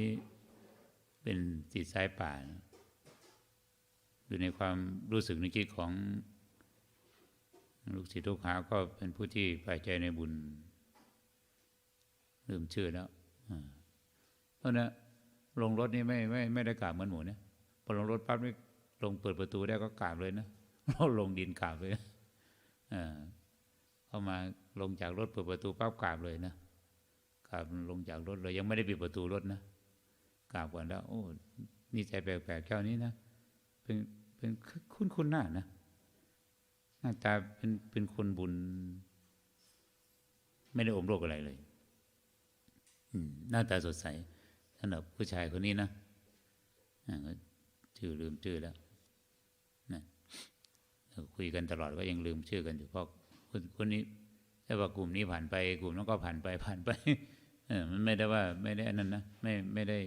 นี้เป็นจิตสายป่านอยู่ในความรู้สึกนึกคิดของลูกศิษย์ลูกหาก็เป็นผู้ที่ใฝ่ใจในบุญลืมชื่อแล้วเพราะนะลงรถนี่ไม่ไม่ไม่ได้กราบเหมือนหมูเนี่ยพอลงรถปั๊บนี่ลงเปิดประตูได้ก็กราบเลยนะเราลงดินกราบเลยอ่าเข้ามาลงจากรถเปิดประตูปั๊บกราบเลยนะกราบลงจากรถเลยยังไม่ได้ปิดประตูรถนะ กราบก่อนแล้ว โอ้นี่ใจแปลกๆเจ้านี้นะเป็นเป็นคุ้นคุ้นๆหน้านะหน้าตาเป็นเป็นคนบุญ ไม่ได้อมโรคอะไรเลยอืหน้าตาสดใสสำหรับผู้ชายคนนี้นะอ่าก็ชื่อลืมชื่อแล้วนะคุยกันตลอดก็ยังลืมชื่อกันอยู่เพราะคนคนนี้แต่ว่ากลุ่มนี้ผ่านไป กลุ่มนั้นก็ผ่านไปผ่านไป เออมันไม่ได้ว่าไม่ได้อันนั้นนะไม่ไม่ได้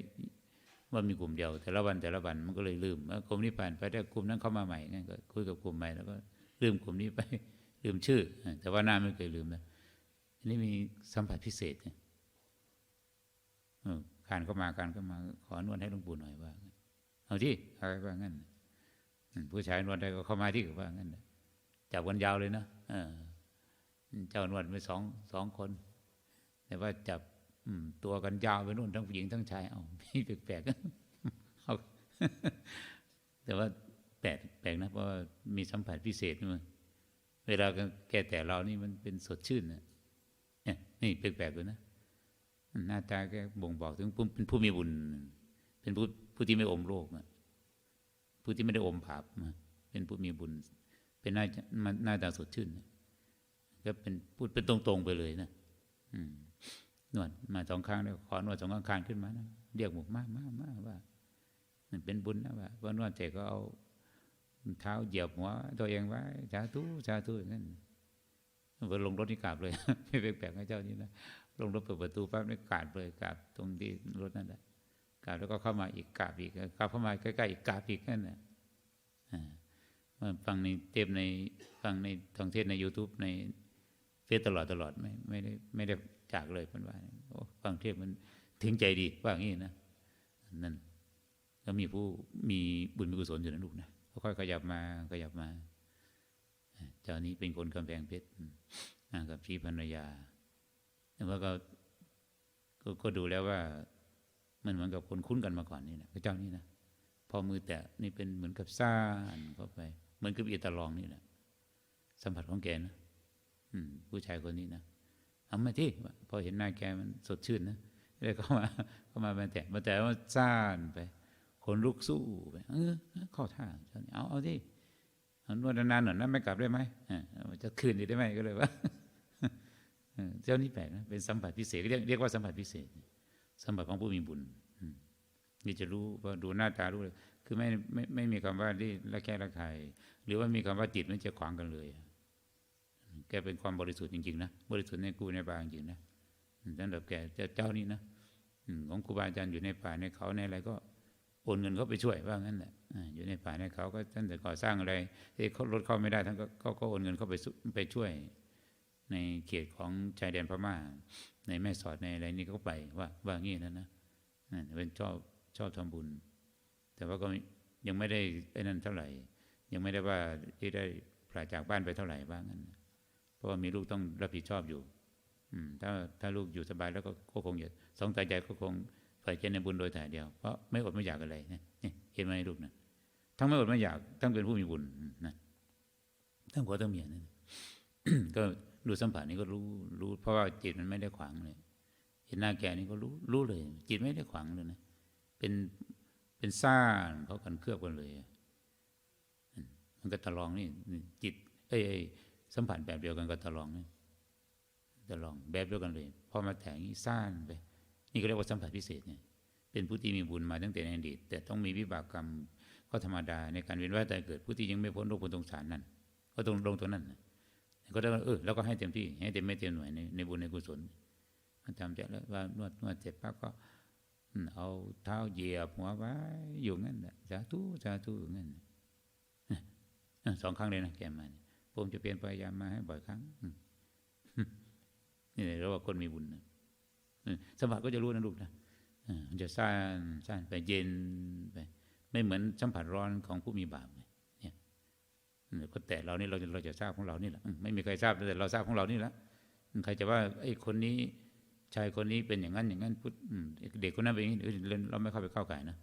ว่ามีกลุ่มเดียว แต่ละวันแต่ละวันมันก็เลยลืมกลุ่มนี้ผ่านไปแต่กลุ่มนั้นเข้ามาใหม่งั้นก็คุยกับกลุ่มใหม่แล้วก็ลืมกลุ่มนี้ไปลืมชื่อ แต่ว่าหน้าไม่เคยลืมนะอันนี้มีสัมผัสพิเศษเนี่ยการเข้ามาการเข้ามาขอนวดให้หลวงปู่หน่อยว่าเอาที่อะไรว่างั้นผู้ชายนวดได้ก็เข้ามาที่ว่างั้นจับวันยาวเลยนะเจ้านวดไปสองสองคน แต่ว่าจับ ตัวกันยาวไปนู่นทั้งผู้หญิงทั้งชายเอาพี่แปลกๆเอาแต่ว่าแปลกแปลกนะ เพราะว่ามีสัมผัสพิเศษมั้งเวลาแกแต่เรานี่มันเป็นสดชื่นนะนี่แปลกๆเลยนะหน้าตาแกบ่งบอกถึงเป็นผู้มีบุญ เป็นผู้ผู้ที่ไม่อมโลกอะผู้ที่ไม่ได้อมบาปอะเป็นผู้มีบุญ เป็นหน้าหน้าตาสดชื่นก็เป็นพูดเป็นตรงๆไปเลยนะ อืม นวดมาสองครั้งแล้วขอนวดสองครั้งขึ้นมานะเรียกหมู่มากมากมากว่ามันเป็นบุญนะว่าพอนวดเสร็จก็เอาเท้าเหยียบหัวตัวเองไว้สาธุสาธุอย่างนั้นพอลงรถนี่กราบเลยไม่แปลกๆให้เจ้านี่นะลงรถเปิดประตูปั๊บนี่กราบเลยกราบตรงที่รถนั่นแหละกราบแล้วก็เข้ามาอีกกราบอีกกราบเข้ามาใกล้ๆอีกกราบอีกนั่นแหละอ่ามาฟังในเทปในฟังในทางเทศใน YouTube ในเฟซตลอดตลอดไม่ไม่ได้ไม่ได้ จากเลยมันว่าฟังเทปมันถึงใจดีว่าอย่างนี้นะนั่นก็มีผู้มีบุญมีกุศลอยู่นะลูกนะค่อยขยับมาขยับมาเจ้านี้เป็นคนกำแพงเพชรกับพี่ภรรยาแต่ว่าก็ก็ก็ดูแล้วว่า มันเหมือนกับคนคุ้นกันมาก่อนนี่นะเจ้านี่นะพอมือแตะนี่เป็นเหมือนกับซ่านเข้าไป เหมือนกับอีตาลองนี่แหละสัมผัสของแกนะอืมผู้ชายคนนี้นะ เอามาที่พอเห็นหน้าแกมันสดชื่นนะเลยเข้ามาเข้ามามาแตะมาแตะว่าซ่านไปคนลุกสู้ไปเออข้าท่าเอาเอาที่เอานวดนานๆหน่อยนะไม่กลับได้ไหมอ่าจะคืนอีได้ไหมก็เลยว่าเจ้านี้แปลกนะเป็นสัมผัสพิเศษเรียกเรียกว่าสัมผัสพิเศษ สัมผัสของผู้มีบุญนี่จะรู้ว่าดูหน้าตารู้เลย คือไม่ไม่ไม่มีคำว่าที่ละแค่ละคายหรือว่ามีคำว่าจิตมันจะขวางกันเลย กเป็นความบริสุทธิ์จริงๆนะบริสุทธิ์ในกูในบางจริงนะสำหรับแกเจ้านี้นะอของครูบาอาจารย์อยู่ในป่าในเขาในอะไรก็โอนเงินเขาไปช่วยว่างั้นแหละอยู่ในป่าในเขาก็ท่านแต่ก่อสร้างอะไรที่รถเข้าไม่ได้ท่านก็ก็โอนเงินเข้าไปไปช่วย ในเขตของชายแดนพม่า ในแม่สอดในอะไรนี่ก็ไปว่าว่างี้นะนนั่นเป็นชอบชอบทำบุญ แต่ว่าก็ยังไม่ได้ไอ้นั่นเท่าไหร่ ยังไม่ได้ว่าที่ได้พลาจากบ้านไปเท่าไหร่บ้างนั้น ราะว่ามีลูกต้องรับผิดชอบอยู่ อืม ถ้าถ้าลูกอยู่สบายแล้วก็ก็คงจะสองตาใจก็คงใฝ่ใจในบุญโดยถ่ายเดียว เพราะไม่อดไม่อยากอะไรนะนี่เห็นไหมลูกนะทั้งไม่อดไม่อยากทั้งเป็นผู้มีบุญนะทั้งผัวทั้งเมียนั่นก็ดูสัมผัสนี้ก็รู้รู้ เพราะว่าจิตมันไม่ได้ขวางเลยเห็นหน้าแกนี่ก็รู้รู้เลย จิตไม่ได้ขวางเลยนะเป็นเป็นซ่านเขากันเคลือบกันเลยมันก็ตะลองนี่จิต เอ้ย สัมผัสแบบเดียวกันกับตะลองนี่ตะลองแบบเดียวกันเลยพอมาแถงนี้ซ่านไปนี่ก็เรียกว่าสัมผัสพิเศษเนี่ยเป็นผู้ที่มีบุญมาตั้งแต่ในอดีต แต่ต้องมีวิบากกรรมก็ธรรมดาในการเวียนว่ายตายเกิดผู้ที่ยังไม่พ้นโลกพ้นสงสารนั่นก็ต้องลงตัวนั้นก็ได้เออแล้วก็ให้เต็มที่ให้เต็มไม่เต็มหน่วยในในบุญในกุศลทำใจแล้วว่านวดนวดเสร็จปั๊บก็เอาเท้าเหยียบหัวไว้อยู่งั้นแหละสาธุสาธุอยู่งั้นสองครั้งเลยนะแกมา ผมจะเปลี่ยนพยายามมาให้บ่อยครั้งนี่เราว่าคนมีบุญนะสมบัติก็จะรู้นะลูกนะมันจะซ่านซ่านไปเย็นไปไม่เหมือนสัมผัสร้อนของผู้มีบาปเนี่ยก็แต่เรานี่เราจะเราจะทราบของเรานี่แหละไม่มีใครทราบแต่เราทราบของเรานี่แหละใครจะว่าไอ้คนนี้ชายคนนี้เป็นอย่างนั้นอย่างนั้นพุทธเด็กคนนั้นเป็นอย่างนี้เออเราไม่เข้าไปเข้าไก่นะ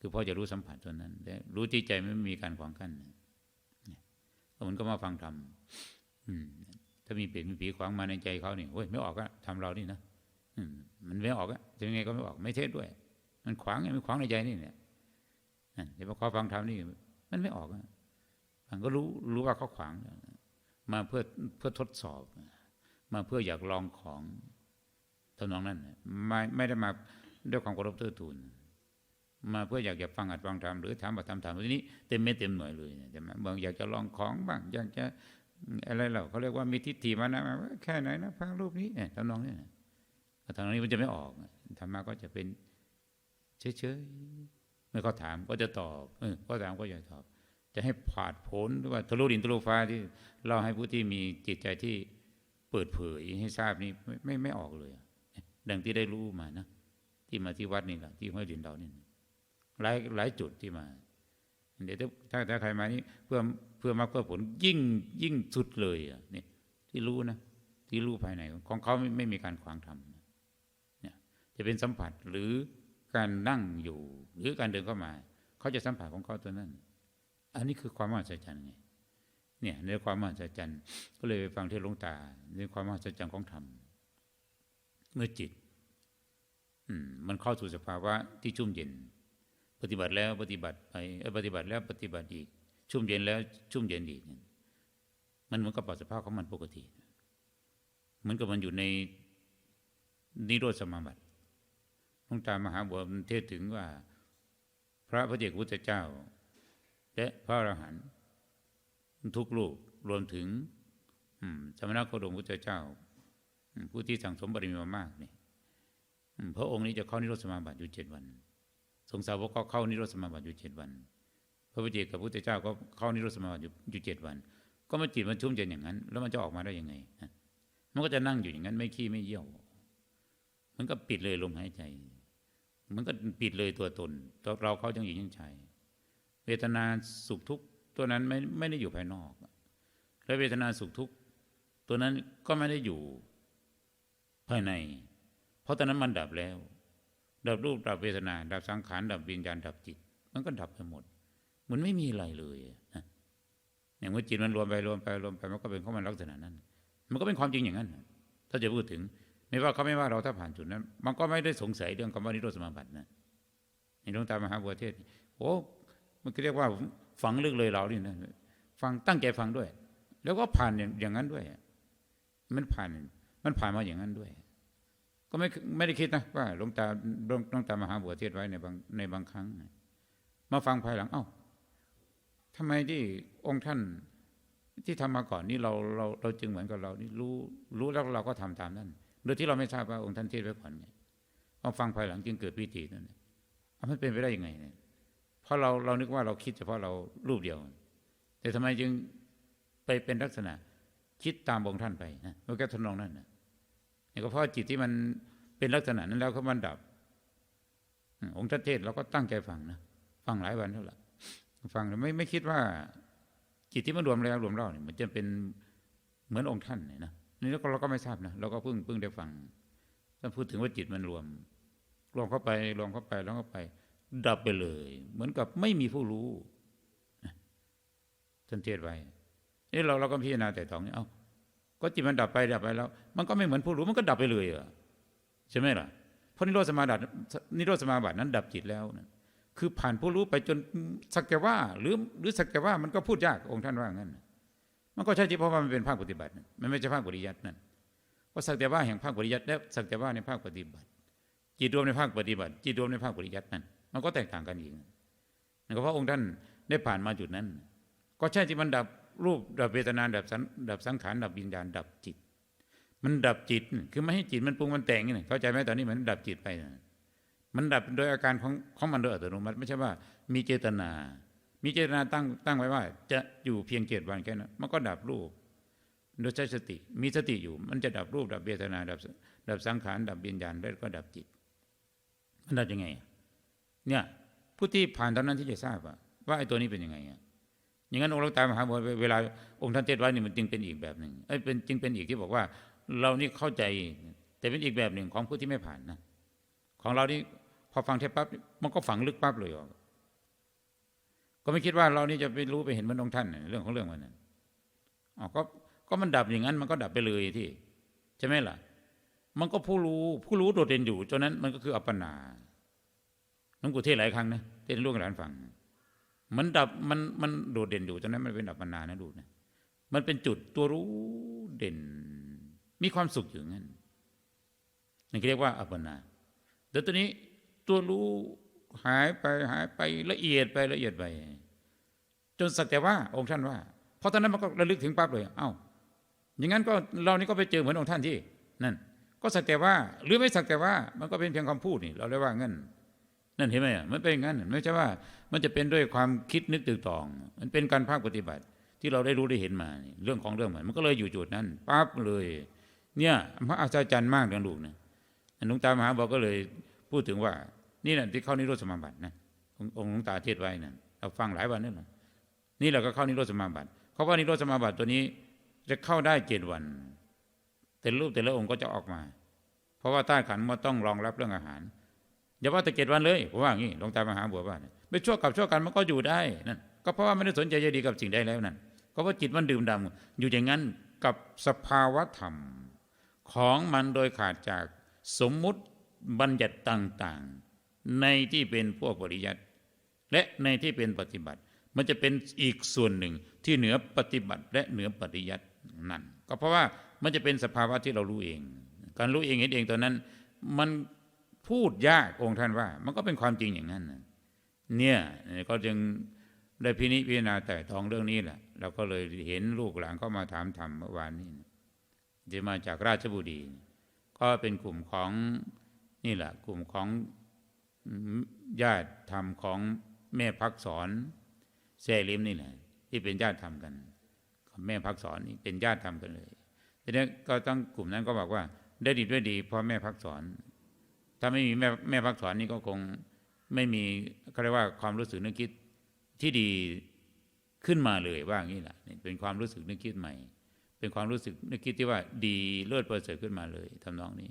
คือพ่อจะรู้สัมผัสตัวนั้นแต่รู้ที่ใจไม่มีการขวางกั้น เนี่ยก็มันก็มาฟังธรรมถ้ามีเปลี่ยนมีผีขวางมาในใจเขาเนี่ยโอ้ยไม่ออกอะทำเรานี่นะอืมันไม่ออกอะจะยังไงก็ไม่ออก ไม่เทศด้วย มันขวางไงมันขวางในใจนี่เนี่ยเดี๋ยวพอขาฟังธรรมนี่ มันไม่ออกอะมันก็รู้รู้ว่าเขาขวาง มาเพื่อเพื่อทดสอบ มาเพื่ออยากลองของทำนองนั้นไม่ไม่ได้มาด้วยความเคารพเทิดทูน มาเพื่ออยากจะฟังอัดฟังธรรมหรือถามบัตรธรรมทีนี้เต็มเม็ดเต็มหน่วยเลยใช่ไหมบางอยากจะลองของบ้างอยากจะอะไรเราเขาเรียกว่ามีทิฏฐิมานะแค่ไหนนะฟังรูปนี้เนี่ยทำนองนี้นะทางนี้มันจะไม่ออกธรรมะก็จะเป็นเฉยๆเมื่อเขาถามก็จะตอบเออเขาถามก็จะตอบ จะให้ผาดผลหรือว่าทะลุดินทะลุฟ้าที่เราให้ผู้ที่มีจิตใจที่เปิดเผยให้ทราบนี่ไม่ไม่ออกเลยดังที่ได้รู้มานะที่มาที่วัดนี่แหละที่ห้วยดินเรานี่ หลายหลายจุดที่มา เดี๋ยวถ้าถ้าใครมานี่เพื่อเพื่อมาเพื่อผลยิ่งยิ่งสุดเลยอะนี่ที่รู้นะที่รู้ภายในของเขาไม่ไม่มีการขวางทำเนี่ยจะเป็นสัมผัสหรือการนั่งอยู่ หรือการเดินเข้ามา เขาจะสัมผัสของเขาตัวนั้น อันนี้คือความมหัศจรรย์ไงเนี่ยในความมหัศจรรย์ก็เลยไปฟังเทศหลวงตาในความมหัศจรรย์ของธรรมเมื่อจิต อืมมันเข้าสู่สภาวะที่ชุ่มเย็น ปฏิบัติแล้วปฏิบัติไปปฏิบัติแล้วปฏิบัติอีก ชุ่มเย็นแล้วชุ่มเย็นอีก มันเหมือนกับปรับสภาพของมันปกติเหมือนกับมันอยู่ในนิโรธสมาบัติหลวงตามหาบัวมเทศถึงว่า พระพระเจ้าพุทธเจ้า และพระอรหันต์ทุกลูกรวมถึงอืมสมณโคดมพุทธเจ้า ผู้ที่สั่งสมบารมีมามากนี่อืมพระองค์นี้จะเข้านิโรธสมาบัติอยู่เจ็ดวัน สงสาวกก็เข้านิโรธสมาบัติอยู่เจ็ดวัน พระพุทธเจ้ากับพุทธเจ้าก็เข้านิโรธสมาบัติอยู่เจ็ดวัน ก็มันจิตมันชุ่มเย็นอย่างนั้น แล้วมันจะออกมาได้ยังไงมันก็จะนั่งอยู่อย่างนั้น ไม่ขี้ไม่เยี่ยว มันก็ปิดเลยลมหายใจ มันก็ปิดเลยตัวตนเราเขาจังหญิงยังชายเวทนาสุขทุกข์ตัวนั้นไม่ไม่ได้อยู่ภายนอก และเวทนาสุขทุกข์ตัวนั้นก็ไม่ได้อยู่ภายใน เพราะตอนนั้นมันดับแล้ว ดับรูปดับเวทนา ดับสังขาร ดับวิญญาณ ดับจิต มันก็ดับไปหมด มันไม่มีอะไรเลยนะอย่างเมื่อจิตมันรวมไปรวมไปรวมไปมันก็เป็นของมันลักษณะนั้น มันก็เป็นความจริงอย่างนั้น ถ้าจะพูดถึง ไม่ว่าเขาไม่ว่าเราถ้าผ่านจุดนั้น มันก็ไม่ได้สงสัยเรื่องคำว่านิโรธสมาบัตินะในหลวงตามหาบัวเทศโอ้มันเรียกว่าฝังลึกเลยเรานี่นะฟังตั้งใจฟังด้วย แล้วก็ผ่านอย่างนั้นด้วย มันผ่านมันผ่านมาอย่างนั้นด้วย ก็ไม่ไม่ได้คิดนะว่าหลวงตาหลวงตามหาบัวเทศไว้ในบางในบางครั้ง มาฟังภายหลัง เอ้าทำไมที่องค์ท่านที่ทำมาก่อนนี่เราเราเราจึงเหมือนกับเรานี่รู้รู้แล้วเราก็ทำตามนั้นโดยที่เราไม่ทราบว่าองค์ท่านเทศไว้ก่อนไงพอฟังภายหลังจึงเกิดวิธีนั่นมันเป็นไปได้ยังไงเนี่ยเพราะเราเรานึกว่าเราคิดเฉพาะเรารูปเดียว แต่ทำไมจึงไปเป็นลักษณะคิดตามองค์ท่านไปนะมันก็ทนองนั้นนะ นี่ก็เพราะจิตที่มันเป็นลักษณะนั้นแล้วเขามันดับ องค์ท่าเทศเราก็ตั้งใจฟังนะฟังหลายวันเท่าไหร่ฟังไม่ไม่คิดว่า จิตที่มันรวมแล้วรวมเล่าเนี่ยมันจะเป็นเหมือนองค์ท่านเนี่ยนะนี่เราก็เราก็ไม่ทราบนะเราก็เพิ่งเพิ่งได้ฟังถ้านพูดถึงว่าจิตมันรวม รวมเข้าไปรวมเข้าไปรวมเข้าไป ดับไปเลย เหมือนกับไม่มีผู้รู้ท่านเทศไว้นี่เราเราก็พิจารณาแต่ตองนี้เอา้า ก็จิตมันดับไปดับไปแล้ว มันก็ไม่เหมือนผู้รู้มันก็ดับไปเลยอะใช่ไหมล่ะเพราะนิโรธสมาบัตินิโรธสมาบัตินั้นดับจิตแล้วนะคือผ่านผู้รู้ไปจนสักแต่ว่า หรือหรือสักแต่ว่ามันก็พูดยากองค์ท่านว่างั้น มันก็ใช่ที่เพราะว่ามันเป็นภาคปฏิบัติ มันไม่ใช่ภาคปริยัตินั่นเพราะสักแต่ว่าแห่งภาคปริยัติและสักแต่ว่าในภาคปฏิบัติ จิตรวมในภาคปฏิบัติ จิตรวมในภาคปริยัตินั่นมันก็แตกต่างกันอีกนั่นก็เพราะองค์ท่านได้ผ่านมาจุดนั้น ก็ใช่ที่มันดับ รูปดับเวทนาดับสังดับสังขารดับวิญญาณดับจิต มันดับจิต คือไม่ให้จิตมันปรุงมันแต่งนี่เข้าใจไหมตอนนี้มันดับจิตไป มันดับโดยอาการของของมันโดยอัตโนมัติไม่ใช่ว่า มีเจตนา มีเจตนาตั้งตั้งไว้ว่า จะอยู่เพียงเจ็ดวันแค่นั้นมันก็ดับรูปโดยใช้สติ มีสติอยู่ มันจะดับรูปดับเวทนาดับดับสังขารดับวิญญาณแล้วก็ดับจิต มันดับยังไง เนี่ยผู้ที่ผ่านตอนนั้นที่จะทราบอะว่าไอ้ตัวนี้เป็นยังไงอะ อย่างนั้นองค์หลวงตามหาบัวเวลาองค์ท่านเทศไว้นี่มันจึงเป็นอีกแบบหนึ่งไอ้ยเป็นจึงเป็นอีกที่บอกว่า เรานี่เข้าใจ แต่เป็นอีกแบบหนึ่งของผู้ที่ไม่ผ่านนะของเรานี่พอฟังเทศปั๊บมันก็ฝังลึกปั๊บเลยออกก็ไม่คิดว่าเรานี่จะไปรู้ไปเห็นเหมันองค์ท่านเรื่องของเรื่องมันนั้นอ๋อก็ก็มันดับอย่างนั้นมันก็ดับไปเลยที่ใช่ไหมล่ะ มันก็ผู้รู้ผู้รู้โดดเด่นอยู่จนนั้นมันก็คืออัปปนาหลวงปู่เทศหลายครั้งนะเทศลูกหลานฟัง มันดับมันมันโดดเด่นอยู่จนนั้นมันเป็นอัปปนานะดูนะมันเป็นจุดตัวรู้เด่น มีความสุขอยู่งั้นนี่เรียกว่าอัปปนาแต่ตัวนี้ตัวรู้หายไปหายไปละเอียดไปละเอียดไป จนสักแต่ว่าองค์ท่านว่าเพราะตอนนั้นมันก็ระลึกถึงปั๊บเลย เอ้าอย่างนั้นก็เรานี่ก็ไปเจอเหมือนองค์ท่านที่นั่น ก็สักแต่ว่าหรือไม่สักแต่ว่ามันก็เป็นเพียงคำพูดนี่ เราเรียกว่างั้น นั่นเห็นไหมอะมันเป็นงั้นไม่ใช่ว่ามันจะเป็นด้วยความคิดนึกตึกตอง มันเป็นการภาคปฏิบัติที่เราได้รู้ได้เห็นมาเรื่องของเรื่องมันมันก็เลยอยู่จุดนั้นปั๊บเลย เนี่ยพระอาจารย์มากเรื่องลูกนะหลวงตามหาบอกก็เลยพูดถึงว่า นี่แหละที่เข้านิโรธสมาบัตินะองค์หลวงตาเทศไว้นั่นเราฟังหลายวันนั่นแหละนี่แหละก็เข้านิโรธสมาบัติเพราว่านิโรธสมาบัติตัวนี้จะเข้าได้เจ็ดวัน แต่รูปแต่ละองค์ก็จะออกมา เพราะว่าใต้ขันมันต้องรองรับเรื่องอาหาร อย่าว่าแต่เจ็ดวันเลยผมว่าอย่างนี้หลวงตามหาบัวว่านไม่ชั่วกับชั่วกันมันก็อยู่ได้นั่นก็เพราะว่าไม่ได้สนใจใยดีกับสิ่งใดแล้วนั่นก็เพราะจิตมันดื่มดำอยู่อย่างนั้นกับสภาวะธรรม ของมันโดยขาดจากสมมุติบัญญัติต่างๆ ในที่เป็นพวกปริยัติและในที่เป็นปฏิบัติ มันจะเป็นอีกส่วนหนึ่งที่เหนือปฏิบัติและเหนือปฏิยัตินั่นก็เพราะว่ามันจะเป็นสภาวะที่เรารู้เอง การรู้เองเห็นเองตอนนั้น มัน พูดยากองค์ท่านว่า มันก็เป็นความจริงอย่างนั้นเนี่ยก็จึงได้พินิจพิจารณาแต่ตองเรื่องนี้แหละเราก็เลยเห็นลูกหลานเข้ามาถามธรรมเมื่อวานนี้ที่มาจากราชบุรี ก็เป็นกลุ่มของนี่แหละ กลุ่มของญาติธรรมของแม่พักสอนแซ่ลิมนี่แหละที่เป็นญาติธรรมกันแม่พักสอนนี่เป็นญาติธรรมกันเลยทีนี้ก็ต้องกลุ่มนั้นก็บอกว่าได้ดีด้วยดีเพราะแม่พักสอน ถ้าไม่มีแม่แม่พักสอนนี่ก็คงไม่มีเขาเรียกว่าความรู้สึกนึกคิดที่ดีขึ้นมาเลยว่างี้แหละเป็นความรู้สึกนึกคิดใหม่ เป็นความรู้สึกนึกคิดที่ว่าดีเลิศประเสริฐขึ้นมาเลยทำนองนี้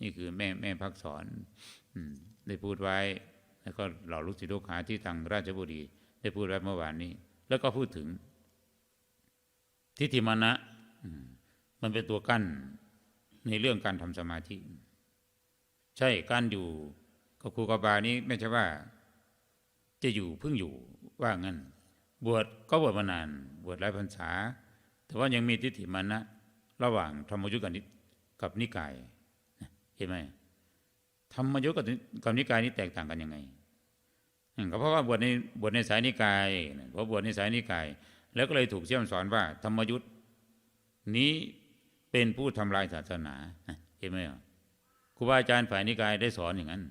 นี่คือแม่แม่พักสอนอได้พูดไว้ แล้วก็เหล่าลูกศิษย์ลูกหาที่ทางราชบุรี ได้พูดไว้เมื่อวานนี้ แล้วก็พูดถึง ทิฏฐิมานะมันเป็นตัวกั้นในเรื่องการทำสมาธิ ใช่การอยู่กับครูกบานี้ไม่ใช่ว่า จะอยู่เพิ่งอยู่ว่างั้น บวชก็บวชมานาน บวชหลายพรรษา แต่ว่ายังมีทิฏฐิมานะ ระหว่างธรรมยุทธกับนิกายเห็นไหมธรรมยุทธกับนิกายนี้แตกต่างกันยังไงก็เพราะว่าบวชในบวชในสายนิกายเพราะบวชในสายนิกาย แล้วก็เลยถูกเชื่อมสอนว่า ธรรมยุทธ์นี้เป็นผู้ทำลายศาสนาเห็นไหมค รูบาอาจารย์ฝ่ายนิกายได้สอนอย่างนั้น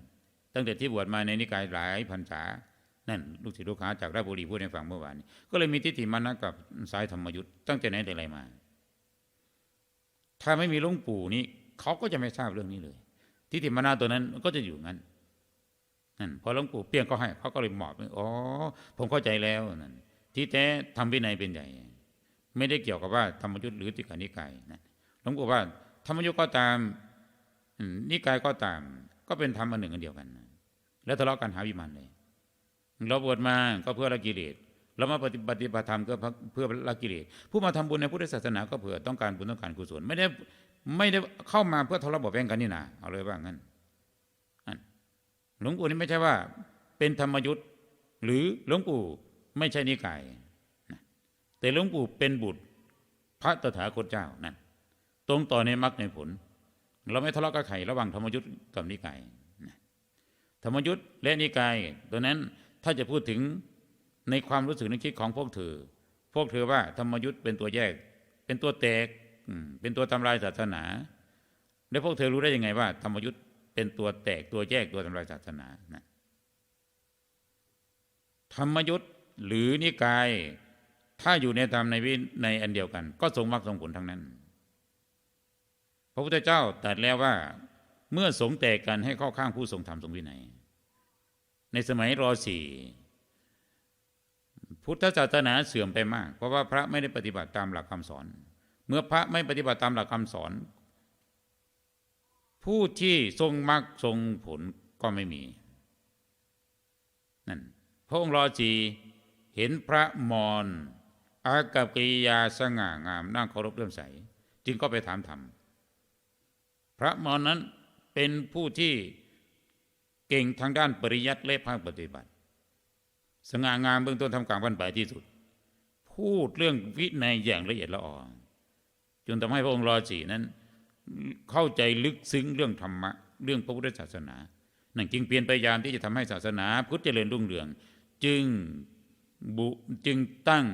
ตั้งแต่ที่บวชมาในนิกายหลายพรรษานั่นลูกศิษย์ลูกหาจากราชบุรีพูดให้ฟังเมื่อวานนี้ก็เลยมีทิฏฐิมานะกับสายธรรมยุทธ์ตั้งแต่ไหนแต่ไรมา ถ้าไม่มีหลวงปู่นี้เขาก็จะไม่ทราบเรื่องนี้เลย ทิฏฐิมานะตัวนั้นก็จะอยู่งั้นนั่นพอหลวงปู่เปี้ยงก็ให้เขาก็เลยหมอบอ๋อผมเข้าใจแล้วนั่นที่แท้ทำวินัยเป็นใหญ่ ไม่ได้เกี่ยวกับว่าธรรมยุทธ์หรือติกานิกายนะหลวงปู่ว่าธรรมยุทธ์ก็ตาม นิกายก็ตาม ก็เป็นธรรมอันหนึ่งอันเดียวกัน แล้วทะเลาะกันหาวิมานเลย เราบวชมาก็เพื่อละกิเลสเรามาปฏิบัติธรรมก็เพื่อละกิเลสผู้มาทำบุญในพุทธศาสนาก็เพื่อต้องการบุญต้องการกุศลไม่ได้ไม่ได้เข้ามาเพื่อทะเลาะเบาแวงกันนี่นาเอาเลยว่างั้นหลวงปู่นี่ไม่ใช่ว่า เป็นธรรมยุทธ์หรือหลวงปู่ไม่ใช่นิกายแต่หลวงปู่เป็นบุตรพระตถาคตเจ้านั่นตรงต่อในมรรคในผล เราไม่ทะเลาะกับใครระหว่างธรรมยุทธ์กับนิกายธรรมยุทธ์และนิกายตัวนั้นถ้าจะพูดถึงในความรู้สึกนึกคิดของพวกเธอ พวกเธอว่าธรรมยุทธ์เป็นตัวแยก เป็นตัวแตกเป็นตัวทำลายศาสนา แล้วพวกเธอรู้ได้ยังไงว่า ธรรมยุทธ์เป็นตัวแตกตัวแยกตัวทำลายศาสนานะธรรมยุทธ์หรือนิกาย ถ้าอยู่ในธรรมในวิในอันเดียวกัน ก็ทรงมรรคทรงผลทั้งนั้น ระพุทธเจ้าตรัสแล้วว่า เมื่อสงแตกกันให้เข้าข้างผู้ทรงธรรมทรงวินัย ในสมัยรอสี่พุทธศาสนาเสื่อมไปมาก เพราะว่าพระไม่ได้ปฏิบัติตามหลักคำสอน เมื่อพระไม่ปฏิบัติตามหลักคำสอน ผู้ที่ทรงมรรคทรงผลก็ไม่มีนั่นพระองค์รอจีเห็นพระมรอากับกิริยาสง่างามน่าเคารพเลื่อมใส จึงก็ไปถามธรรม พระมรนั้นเป็นผู้ที่เก่งทางด้านปริยัติและภาคปฏิบัติ สง่างามเบื้องต้นทำกลางบรรปลายที่สุด พูดเรื่องวินัยอย่างละเอียดละออจนทำให้พระองค์รอจีนั้น เข้าใจลึกซึ้งเรื่องธรรมะ เรื่องพระพุทธศาสนา นั่นจึงเปลี่ยนพยายามที่จะทำให้ศาสนาพุทธเจริญรุ่งเรือง จึงบุจึงตั้ง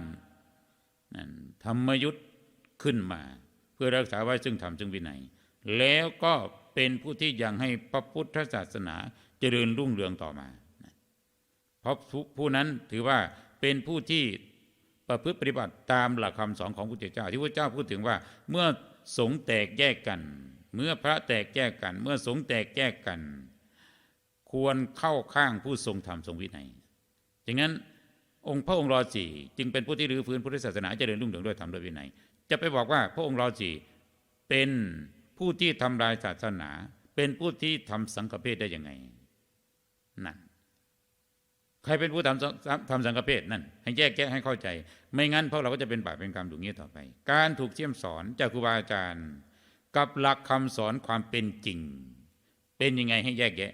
นั่นธรรมยุทธ์ขึ้นมา เพื่อรักษาไว้ซึ่งธรรมซึ่งวินัย แล้วก็เป็นผู้ที่ยังให้พระพุทธศาสนาเจริญรุ่งเรืองต่อมาเพราะผู้นั้นถือว่าเป็นผู้ที่ประพฤติปฏิบัติตามหลักคำสอนของพระพุทธเจ้า ที่พระเจ้าพูดถึงว่า เมื่อสงแตกแยกกัน เมื่อพระแตกแยกกัน เมื่อสงแตกแยกกัน ควรเข้าข้างผู้ทรงธรรมทรงวินัยดังนั้นองค์พระองค์รอสี่จึงเป็นผู้ที่รื้อฟื้นพุทธศาสนาเจริญรุ่งเรืองด้วยธรรมด้วยวินัย จะไปบอกว่าพระองค์รอสี่เป็น ผู้ที่ทำลายศาสนา เป็นผู้ที่ทำสังฆเพศได้ยังไงนั่นใครเป็นผู้ทำทำสังฆเพศนั่นให้แยกแยะให้เข้าใจ ไม่งั้นพวกเราก็จะเป็นบาปเป็นกรรมถูกงี้ต่อไป การถูกเชี่ยมสอนจากครูบาอาจารย์ กับหลักคำสอนความเป็นจริง เป็นยังไงให้แยกแยะ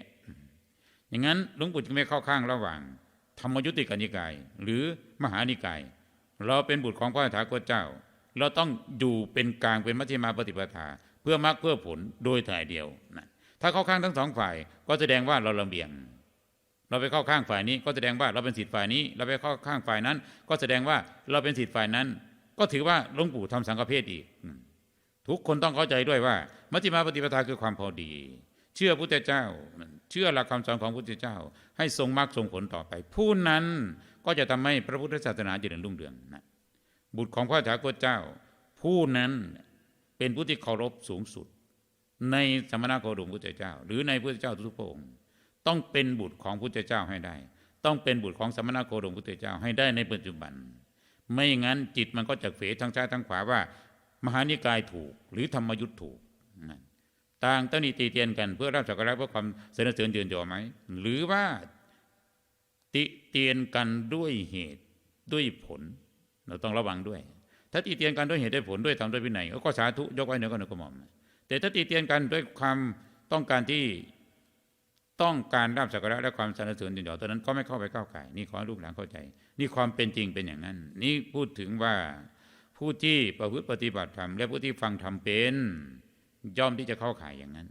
อย่างนั้นหลวงปู่จึงไม่เข้าข้างระหว่าง ธรรมยุติกนิกาย หรือมหานิกาย เราเป็นบุตรของพระถาคตเจ้า เราต้องอยู่เป็นกลางเป็นมัชฌิมาปฏิปทา เพื่อมรรคเพื่อผลโดยถ่ายเดียวนะถ้าเข้าข้างทั้งสองฝ่ายก็แสดงว่าเราลำเบียง เราไปเข้าข้างฝ่ายนี้ก็แสดงว่าเราเป็นสิทธิ์ฝ่ายนี้ เราไปเข้าข้างฝ่ายนั้น ก็แสดงว่าเราเป็นสิทธิ์ฝ่ายนั้น ก็ถือว่าหลวงปู่ทำสังฆเพศอีก ทุกคนต้องเข้าใจด้วยว่า มัชฌิมาปฏิปทาคือความพอดี เชื่อพุทธเจ้า เชื่อหลักคำสอนของพุทธเจ้า ให้ทรงมรรคทรงผลต่อไป ผู้นั้นก็จะทำให้พระพุทธศาสนาเจริญรุ่งเรืองนะบุตรของพระถาคตเจ้า ผู้นั้น เป็นผู้ที่เคารพสูงสุด ในสมณโคดมพุทธเจ้า หรือในพุทธเจ้าทุกพระองค์ ต้องเป็นบุตรของพุทธเจ้าให้ได้ ต้องเป็นบุตรของสมณโคดมพุทธเจ้าให้ได้ในปัจจุบัน ไม่งั้นจิตมันก็จะเฟทั้งซ้ายทั้งขวาว่า มหานิกายถูก หรือธรรมยุทธ์ถูกต่างตั้งนิตีเตียนกันเพื่อรับสักการะเพื่อความเสนอเสริญเยืนยอไหมหรือว่าติเตียนกันด้วยเหตุด้วยผล เราต้องระวังด้วย ถ้าติเตียนกันด้วยเหตุด้วยผลด้วยทำด้วยวินัยก็สาธุยกไว้เหนือก็เหนือกระหม่อม แต่ถ้าติเตียนกันด้วยความต้องการที่ต้องการรับสักการะและความสรรเสริญเยืนยอตอนนั้นก็ไม่เข้าไปก้าวไก่นี่ขอลูกหลานเข้าใจ นี่ความเป็นจริงเป็นอย่างนั้น นี่พูดถึงว่าผู้ที่ประพฤติปฏิบัติธรรมและผู้ที่ฟังธรรมเป็นย่อมที่จะเข้าข่ายอย่างนั้น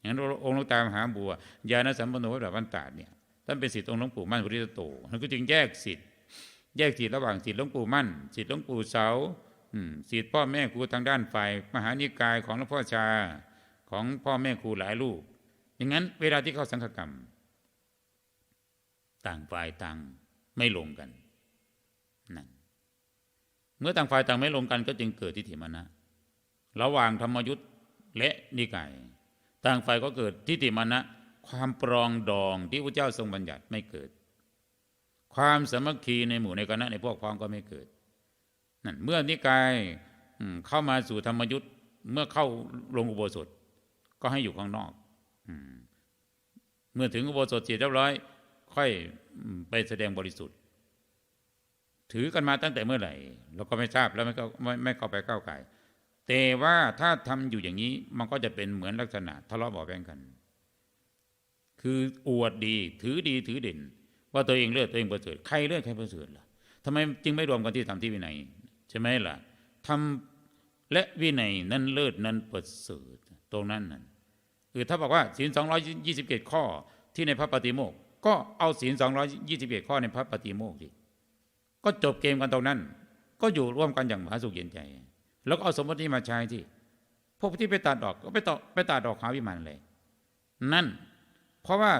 อย่างนั้นองค์หลวงตามหาบัวญาณสัมปันโนวัดวันตาเนี่ยท่านเป็นสิทธิ์องค์หลวงปู่มั่นพุทธิโตท่านก็จึงแยกสิทธิ์ แยกสิทธิ์ระหว่างสิทธิ์หลวงปู่มั่นสิทธิ์หลวงปู่เสาสิทธิ์พ่อแม่ครูทางด้านฝ่ายมหานิกายของหลวงพ่อชาของพ่อแม่ครูหลายลูกอย่างนั้นเวลาที่เข้าสังฆกรรม ต่างฝ่ายต่างไม่ลงกันนั่นเมื่อต่างฝ่ายต่างไม่ลงกันก็จึงเกิดทิฏฐิมานะ ระหว่างธรรมยุทธและนิกาย ต่างฝ่ายก็เกิดทิฏฐิมานะ ความปรองดองที่พระเจ้าทรงบัญญัติไม่เกิด ความสมัคคีในหมู่ในคณะในพวกพ้องก็ไม่เกิดนั่นเมื่อนิกายเข้ามาสู่ธรรมยุทธ์เมื่อเข้าลงอุโบสถ ก็ให้อยู่ข้างนอกเมื่อถึงอุโบสถเสร็จเรียบร้อย ค่อยไปแสดงบริสุทธิ์ ถือกันมาตั้งแต่เมื่อไหร่เราก็ไม่ทราบแล้วไม่ไม่ไม่เข้าไปก้าวไก่แต่ว่าถ้าทำอยู่อย่างนี้มันก็จะเป็นเหมือนลักษณะทะเลาะเบาแวงกัน คืออวดดีถือดีถือเด่น ว่าตัวเองเลือดตัวเองประเสริฐใครเลือดใครประเสริฐล่ะทำไมจึงไม่รวมกันที่ทำที่วินัยใช่ไหมล่ะทำและวินัยนั้นเลิศนั้นประเสริฐตรงนั้นนั่นคือถ้าบอกว่าศีลสองร้อยยี่สิบเอ็ดข้อที่ในพระปฏิโมกก็เอาศีลสองร้อยยี่สิบเอ็ดข้อในพระปฏิโมกสิก็จบเกมกันตรงนั้น ก็อยู่ร่วมกันอย่างมหาสุขเย็นใจ แล้วก็เอาสมมตินี้มาใช้ที่พวกที่ไปตัดดอกก็ไปต่อไปตัดดอกหาวิมานเลย นั่น เพราะว่า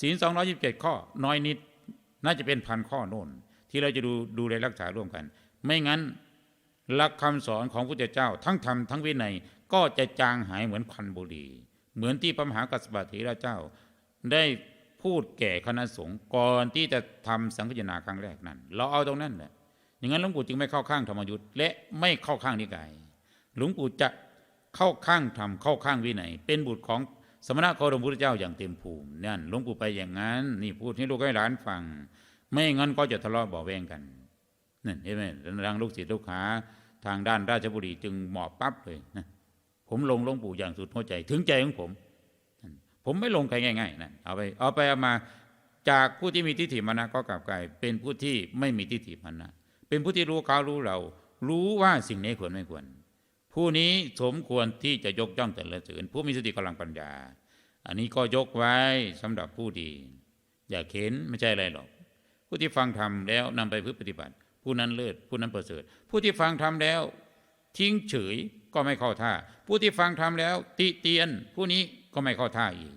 ศีลสองร้อยิบเจ็ดข้อ น้อยนิด น่าจะเป็นพันข้อโน่น ที่เราจะดูดูแลรักษาร่วมกัน ไม่งั้นหลักคำสอนของพระเจ้า ทั้งธรรมทั้งวินัยก็จะจางหายเหมือนควันบุหรี่เหมือนที่พระมหากัสสปะเถระเจ้า ได้พูดแก่คณะสงฆ์ก่อนที่จะทำสังฆนาครั้งแรกนั้น เราเอาตรงนั้นแหละอย่างนั้นหลวงปู่จึงไม่เข้าข้างธรรมยุทธ์และไม่เข้าข้างนิกาย หลวงปู่จะเข้าข้างธรรมเข้าข้างวินัยเป็นบุตรของ สมณะโคดมพุทธเจ้าอย่างเต็มภูมินั่นหลวงปู่ไปอย่างนั้น นี่พูดให้ลูกให้หลานฟัง ไม่งั้นก็จะทะเลาะบาแวงกันนั่นเห็นไหมดังลูกศิษย์ลูกหาทางด้านราชบุรีจึงหมอบปั๊บเลยนะผมลงหลวงปู่อย่างสุดหัวใจถึงใจของผม ผมไม่ลงใครง่ายๆนะเอาไปเอาไปเอามาจากผู้ที่มีทิฏฐิมานะก็กลับกลายเป็นผู้ที่ไม่มีทิฏฐิมานะเป็นผู้ที่รู้เขารู้เรา รู้ว่าสิ่งนี้ควรไม่ควร ผู้นี้สมควรที่จะยกย่องแต่ละเสริญผู้มีสติกำลังปัญญา อันนี้ก็ยกไว้สำหรับผู้ดี อย่าเข็นไม่ใช่อะไรหรอก ผู้ที่ฟังธรรมแล้วนำไปพึ่ปฏิบัติ ผู้นั้นเลิศผู้นั้นประเสริฐ ผู้ที่ฟังธรรมแล้ว ทิ้งเฉยก็ไม่เข้าท่า ผู้ที่ฟังธรรมแล้ว ติเตียน ผู้นี้ก็ไม่เข้าท่าอีก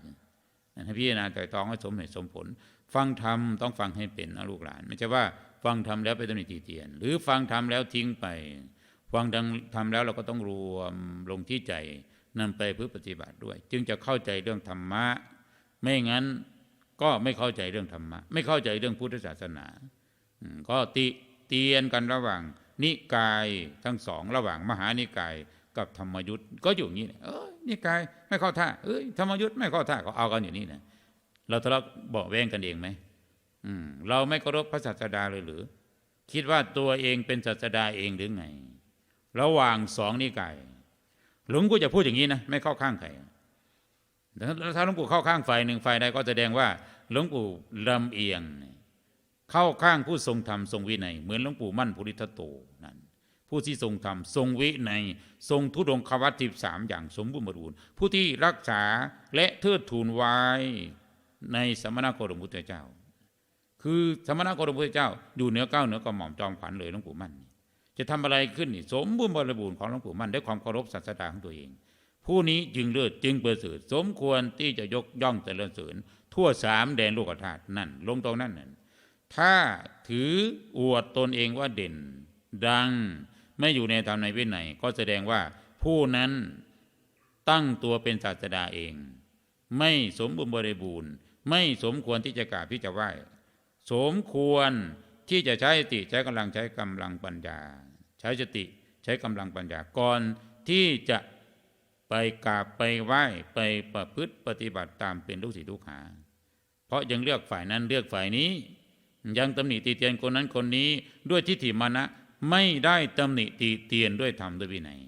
ให้พิจารณาแต่ตองให้สมเหตุสมผล ฟังธรรมต้องฟังให้เป็นนะลูกหลาน ไม่ใช่ว่าฟังธรรมแล้วไปตำหนิติเตียน หรือฟังธรรมแล้วทิ้งไป ฟังธรรมแล้วเราก็ต้องรวมลงที่ใจนำไปเพื่อปฏิบัติด้วย จึงจะเข้าใจเรื่องธรรมะ ไม่งั้นก็ไม่เข้าใจเรื่องธรรมะ ไม่เข้าใจเรื่องพุทธศาสนาก็ติเตียนกันระหว่าง นิกายทั้งสองระหว่างมหานิกายกับธรรมยุทธ์ก็อยู่อย่างนี้เออนิกายไม่เข้าท่าเอ้ยธรรมยุทธ์ไม่เข้าท่าก็เอากันอยู่นี่นะเราทะเลาะเบาแวงกันเองไหมอืมเราไม่เคารพพระศาสดาเลยหรือ คิดว่าตัวเองเป็นศาสดาเองหรือไง ระหว่างสองนิกายหลวงปู่จะพูดอย่างนี้นะไม่เข้าข้างใครถ้าหลวงปู่เข้าข้างฝ่ายหนึ่งฝ่ายใดก็แสดงว่าหลวงปู่ลำเอียง เข้าข้างผู้ทรงธรรมทรงวินัยเหมือนหลวงปู่มั่นภูริทัตโตนั่นผู้ที่ทรงธรรมทรงวินัยทรงทุดงควัตทิบสามอย่างสมบูรณ์บริบูรณ์ผู้ที่รักษาและเทิดทูนไว้ในสมณโคดมพุทธเจ้า คือสมณโคดมพุทธเจ้าอยู่เหนือเก้าเหนือกระหม่อมจอมขวัญเลยหลวงปู่มั่น จะทำอะไรขึ้นนี่สมบูรณ์บริบูรณ์ของหลวงปู่มั่นด้วยความเคารพศาสดาของตัวเอง ผู้นี้จึงเลิศจึงประเสริฐสมควรที่จะยกย่องแต่ละเสริญทั่วสามแดนโลกธาตุนั่น ลงตรงนั้นนั่นถ้าถืออวดตนเองว่าเด่น ดังไม่อยู่ในธรรมในวินัยก็แสดงว่าผู้นั้นตั้งตัวเป็นศาสดาเอง ไม่สมบูรณ์บริบูรณ์ ไม่สมควรที่จะกราบที่จะไหว้สมควร ที่จะใช้สติใช้กำลังใช้กำลังปัญญา ใช้สติใช้กำลังปัญญาก่อนที่จะไปกราบไปไหว้ไปประพฤติปฏิบัติตามเป็นลูกศิษย์ลูกหา เพราะยังเลือกฝ่ายนั้นเลือกฝ่ายนี้ ยังตำหนิตีเตียนคนนั้นคนนี้ด้วยทิฏฐิมานะไม่ได้ตำหนิตีเตียนด้วยธรรมด้วยวินัย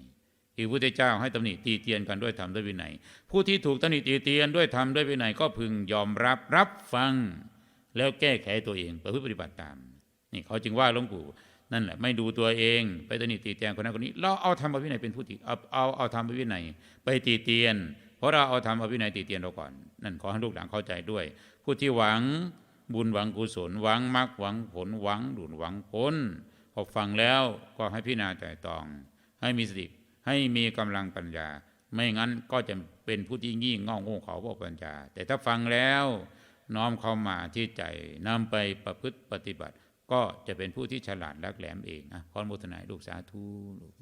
คือพระพุทธเจ้าให้ตำหนิตีเตียนกันด้วยธรรมด้วยวินัย ผู้ที่ถูกตำหนิตีเตียนด้วยธรรมด้วยวินัยก็พึงยอมรับรับฟัง แล้วแก้ไขตัวเองประพฤติปฏิบัติตาม นี่เขาจึงว่าหลวงปู่นั่นแหละไม่ดูตัวเอง ไปตนิตีเตียนคนนั้นคนนี้ เราเอาธรรมวินัยเป็นผู้ติเอาเอาเอาธรรมวินัยไปตีเตียน เพราะเราเอาธรรมวินัยตีเตียนเราก่อน นั่นขอให้ลูกหลานเข้าใจด้วย ผู้ที่หวังบุญหวังกุศลหวังมรรคหวังผลหวังดุลหวังพ้นพอฟังแล้วก็ให้พิจารณาใจตอง ให้มีสติให้มีกำลังปัญญา ไม่งั้นก็จะเป็นผู้ที่งี่เง่าโง่เขาพวกปัญญา แต่ถ้าฟังแล้วน้อมเข้ามาที่ใจนำไปประพฤติปฏิบัติ ก็จะเป็นผู้ที่ฉลาดลักแหลมเองอะขอโมทนาลูกสาธุลูก